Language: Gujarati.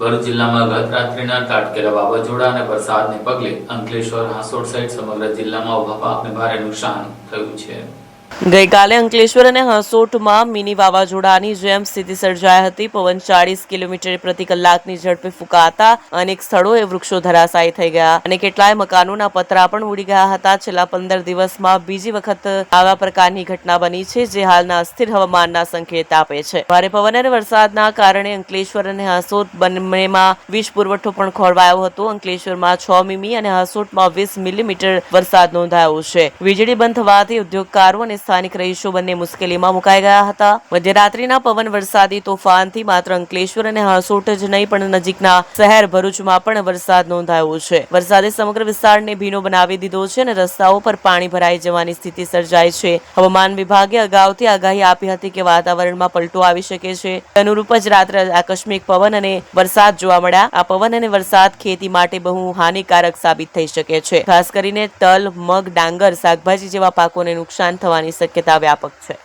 ભરૂચ જિલ્લામાં ગત રાત્રિના કાટકેરા વાવાઝોડા અને વરસાદને પગલે અંકલેશ્વર હાંસોડ સહિત સમગ્ર જિલ્લામાં ઊભા પાકને ભારે નુકસાન થયું છે. ગઈકાલે અંકલેશ્વર અને હાંસોટમાં મિની વાવાઝોડાની જેમ સ્થિતિ સર્જાઈ હતી. પવન ચાળીસ કિલોમીટર પ્રતિ કલાકની ઝડપે ફૂંકાતા અનેક સ્થળોએ વૃક્ષો ધરાશાયી થઈ ગયા અને કેટલાય મકાનોના પતરા પણ ઉડી ગયા હતા. છેલ્લા પંદર દિવસમાં બીજી વખત આવા પ્રકારની ઘટના બની છે જે હાલના અસ્થિર હવામાનના સંકેત આપે છે. ભારે પવન અને વરસાદના કારણે અંકલેશ્વર અને હાંસોટ બંનેમાં વીજ પુરવઠો પણ ખોરવાયો હતો. અંકલેશ્વરમાં છ મીમી અને હાંસોટમાં વીસ મિલીમીટર વરસાદ નોંધાયો છે. વીજળી બંધ થવાથી ઉદ્યોગકારો અને સ્થાનિક રહીશો બંને મુશ્કેલીમાં મુકાઈ ગયા હતા. મધ્યરાત્રિના પવન વરસાદી તોફાનથી માત્ર અંકલેશ્વર અને હાંસોટ જ નહીં, પણ નજીકના શહેર ભરૂચમાં પણ વરસાદ નોંધાયો છે. વરસાદે સમગ્ર વિસ્તારને ભીનો બનાવી દીધો છે અને રસ્તાઓ પર પાણી ભરાઈ જવાની સ્થિતિ સર્જાઈ છે. હવામાન વિભાગે અગાઉથી આગાહી આપી હતી કે વાતાવરણમાં પલટો આવી શકે છે. અનુરૂપ જ રાત્રે આકસ્મિક પવન અને વરસાદ જોવા મળ્યા. આ પવન અને વરસાદ ખેતી માટે બહુ હાનિકારક સાબિત થઈ શકે છે. ખાસ કરીને તલ, મગ, ડાંગર, શાકભાજી જેવા પાકોને નુકસાન થવાની શક્યતા વ્યાપક છે.